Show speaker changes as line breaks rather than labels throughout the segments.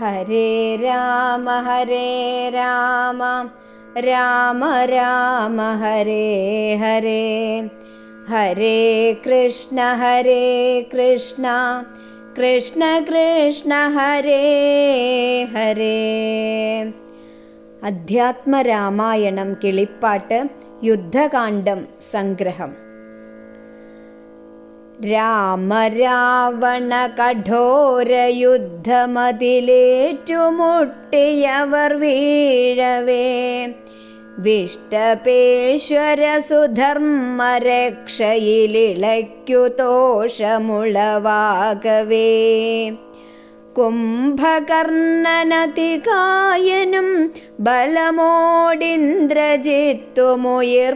हरे राम हरे राम राम राम हरे हरे। हरे कृष्ण हरे कृष्ण कृष्ण कृष्ण हरे हरे। अध्यात्मरामायणं किळिप्पाट् युद्धकाण्डं सङ्ग्रहम् രാമ രാവണ കഠോരയുദ്ധമതിലേറ്റുമുട്ടിയവർ വീഴവേ വിഷ്ടപേശ്വര സുധർമ്മരക്ഷയിലിളയ്ക്കു തോഷമുളവാകവേ കുംഭകർണനതികായനും ബലമോടിന്ദ്രജിത്തുമുയിർ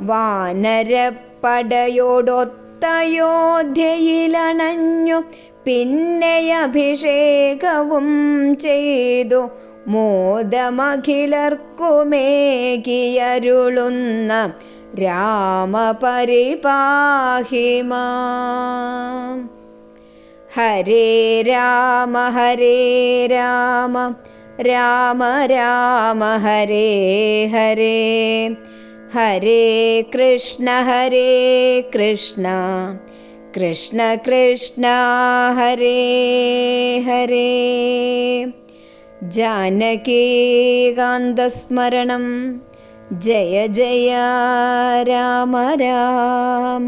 വാനരപ്പടയോടൊത്തയോധ്യയിലണഞ്ഞു പിന്നെ അഭിഷേകവും ചെയ്തു മോദമഖിലർക്കുമേകിയരുളുന്ന രാമപരിപാഹിമാ. ഹരേ രാമ ഹരേ രാമ രാമ രാമ ഹരേ ഹരേ. हरे कृष्ण हरे कृष्ण। कृष्ण कृष्ण हरे हरे। जानकीकान्दस्मरणं जय जय राम राम।